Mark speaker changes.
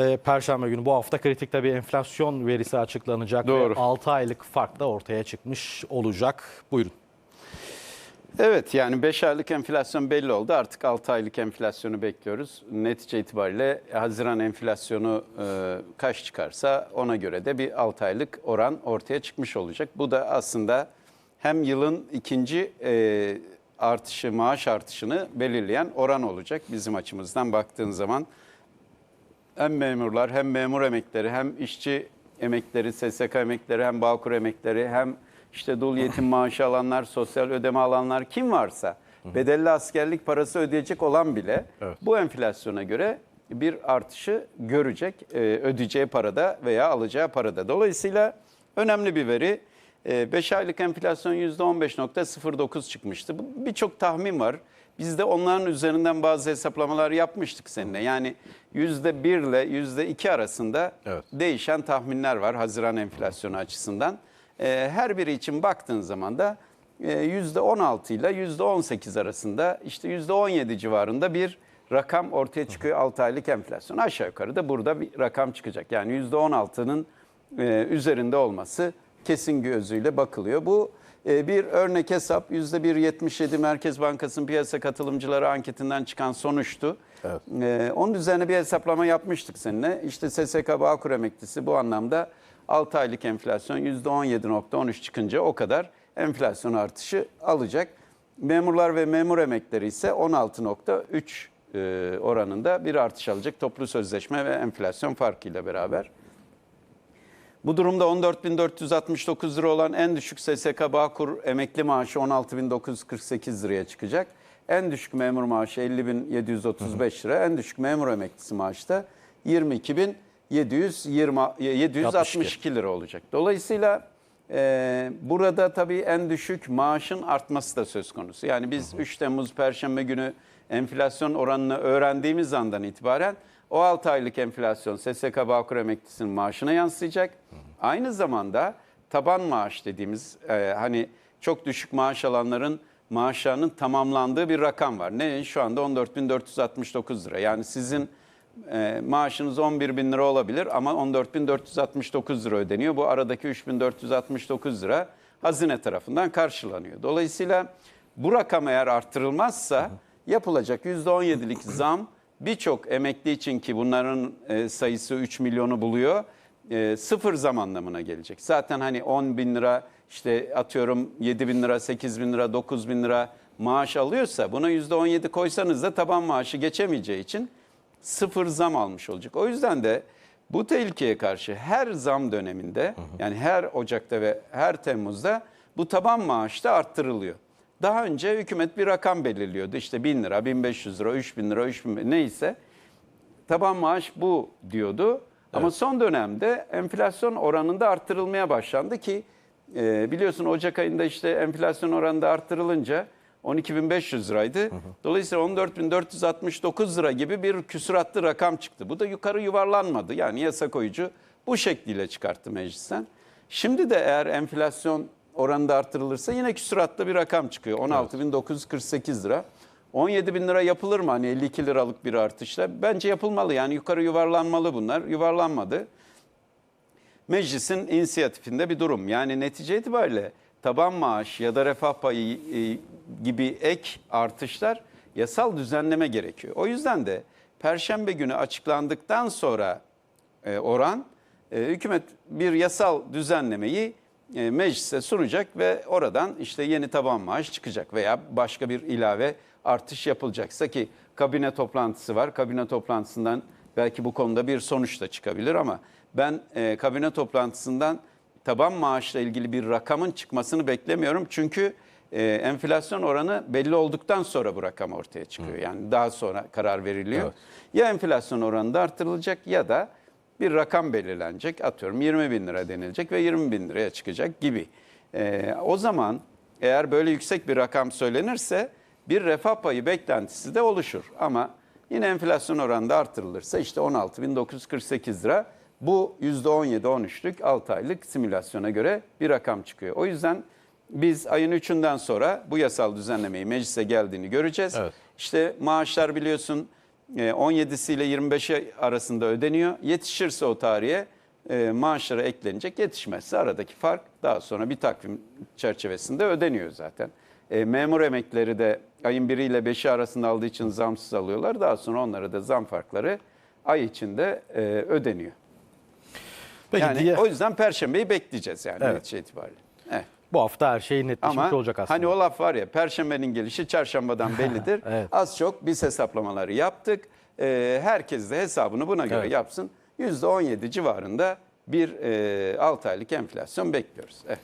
Speaker 1: Ee, Perşembe günü bu hafta kritik tabii enflasyon verisi açıklanacak
Speaker 2: Doğru.
Speaker 1: ve 6 aylık fark da ortaya çıkmış olacak. Buyurun.
Speaker 2: Evet yani 5 aylık enflasyon belli oldu. Artık 6 aylık enflasyonu bekliyoruz. Netice itibariyle Haziran enflasyonu e, kaç çıkarsa ona göre de bir 6 aylık oran ortaya çıkmış olacak. Bu da aslında hem yılın ikinci e, artışı, maaş artışını belirleyen oran olacak bizim açımızdan baktığın zaman. Hem memurlar hem memur emekleri hem işçi emekleri, SSK emekleri hem Bağkur emekleri hem işte dul yetim maaşı alanlar, sosyal ödeme alanlar kim varsa bedelli askerlik parası ödeyecek olan bile
Speaker 1: Evet.
Speaker 2: bu enflasyona göre bir artışı görecek e, ödeyeceği parada veya alacağı parada. Dolayısıyla önemli bir veri. 5 aylık enflasyon %15.09 çıkmıştı. Birçok tahmin var. Biz de onların üzerinden bazı hesaplamalar yapmıştık seninle. Yani %1 ile %2 arasında
Speaker 1: Evet.
Speaker 2: değişen tahminler var Haziran enflasyonu açısından. Ee, Her biri için baktığın zaman da e, %16 ile %18 arasında işte %17 civarında bir rakam ortaya çıkıyor 6 aylık enflasyon. Aşağı yukarı da burada bir rakam çıkacak. Yani %16'nın e, üzerinde olması kesin gözüyle bakılıyor. Bu e, bir örnek hesap %1.77 Merkez Bankası'nın piyasa katılımcıları anketinden çıkan sonuçtu.
Speaker 1: Evet.
Speaker 2: Ee, onun üzerine bir hesaplama yapmıştık seninle. İşte SSK Bağkur emeklisi bu anlamda 6 aylık enflasyon %17.13 çıkınca o kadar enflasyon artışı alacak. Memurlar ve memur emekleri ise 16.3 e, oranında bir artış alacak toplu sözleşme ve enflasyon farkıyla beraber. Bu durumda 14.469 lira olan en düşük SSK Bağkur emekli maaşı 16.948 liraya çıkacak. En düşük memur maaşı 50.735 lira. En düşük memur emeklisi maaşı da 22.762 lira olacak. Dolayısıyla e, burada tabii en düşük maaşın artması da söz konusu. Yani biz 3 Temmuz Perşembe günü enflasyon oranını öğrendiğimiz andan itibaren o 6 aylık enflasyon SSK Bağkur emeklisinin maaşına yansıyacak. Aynı zamanda taban maaş dediğimiz e, hani çok düşük maaş alanların maaşlarının tamamlandığı bir rakam var. Ne? Şu anda 14.469 lira. Yani sizin e, maaşınız 11 bin lira olabilir ama 14.469 lira ödeniyor. Bu aradaki 3.469 lira hazine tarafından karşılanıyor. Dolayısıyla bu rakam eğer arttırılmazsa yapılacak %17'lik zam birçok emekli için ki bunların e, sayısı 3 milyonu buluyor e, sıfır zam anlamına gelecek. Zaten hani 10 bin lira işte atıyorum 7 bin lira, 8 bin lira, 9 bin lira maaş alıyorsa buna %17 koysanız da taban maaşı geçemeyeceği için sıfır zam almış olacak. O yüzden de bu tehlikeye karşı her zam döneminde yani her Ocak'ta ve her Temmuz'da bu taban maaş da arttırılıyor. Daha önce hükümet bir rakam belirliyordu. İşte 1000 lira, 1500 lira, 3000 lira, 3000 neyse taban maaş bu diyordu. Ama son dönemde enflasyon oranında arttırılmaya başlandı ki e, biliyorsun Ocak ayında işte enflasyon oranında arttırılınca 12.500 liraydı. Dolayısıyla 14.469 lira gibi bir küsuratlı rakam çıktı. Bu da yukarı yuvarlanmadı. Yani yasa koyucu bu şekliyle çıkarttı meclisten. Şimdi de eğer enflasyon oranında arttırılırsa yine küsuratlı bir rakam çıkıyor. 16.948 lira. 17 bin lira yapılır mı hani 52 liralık bir artışla? Bence yapılmalı yani yukarı yuvarlanmalı bunlar. Yuvarlanmadı. Meclisin inisiyatifinde bir durum. Yani netice itibariyle taban maaş ya da refah payı e, gibi ek artışlar yasal düzenleme gerekiyor. O yüzden de Perşembe günü açıklandıktan sonra e, oran e, hükümet bir yasal düzenlemeyi meclise sunacak ve oradan işte yeni taban maaş çıkacak veya başka bir ilave artış yapılacaksa ki kabine toplantısı var. Kabine toplantısından belki bu konuda bir sonuç da çıkabilir ama ben e, kabine toplantısından taban maaşla ilgili bir rakamın çıkmasını beklemiyorum. Çünkü e, enflasyon oranı belli olduktan sonra bu rakam ortaya çıkıyor. Yani daha sonra karar veriliyor.
Speaker 1: Evet.
Speaker 2: Ya enflasyon oranı da artırılacak ya da bir rakam belirlenecek. Atıyorum 20 bin lira denilecek ve 20 bin liraya çıkacak gibi. Ee, o zaman eğer böyle yüksek bir rakam söylenirse bir refah payı beklentisi de oluşur. Ama yine enflasyon oranı da artırılırsa işte 16.948 lira bu %17-13'lük 6 aylık simülasyona göre bir rakam çıkıyor. O yüzden biz ayın 3'ünden sonra bu yasal düzenlemeyi meclise geldiğini göreceğiz.
Speaker 1: Evet.
Speaker 2: İşte maaşlar biliyorsun e, 17'si ile 25'i arasında ödeniyor. Yetişirse o tarihe e, maaşlara eklenecek. Yetişmezse aradaki fark daha sonra bir takvim çerçevesinde ödeniyor zaten. E, memur emekleri de ayın 1 ile 5'i arasında aldığı için zamsız alıyorlar. Daha sonra onlara da zam farkları ay içinde e, ödeniyor.
Speaker 1: Peki
Speaker 2: yani
Speaker 1: diye,
Speaker 2: o yüzden Perşembeyi bekleyeceğiz yani
Speaker 1: Evet.
Speaker 2: netice itibariyle. Evet.
Speaker 1: bu hafta her şey netleşmiş
Speaker 2: Ama
Speaker 1: olacak aslında.
Speaker 2: hani o laf var ya Perşembenin gelişi çarşambadan bellidir.
Speaker 1: Evet.
Speaker 2: Az çok biz hesaplamaları yaptık. Ee, herkes de hesabını buna göre
Speaker 1: Evet.
Speaker 2: yapsın. %17 civarında bir e, 6 aylık enflasyon bekliyoruz. Evet.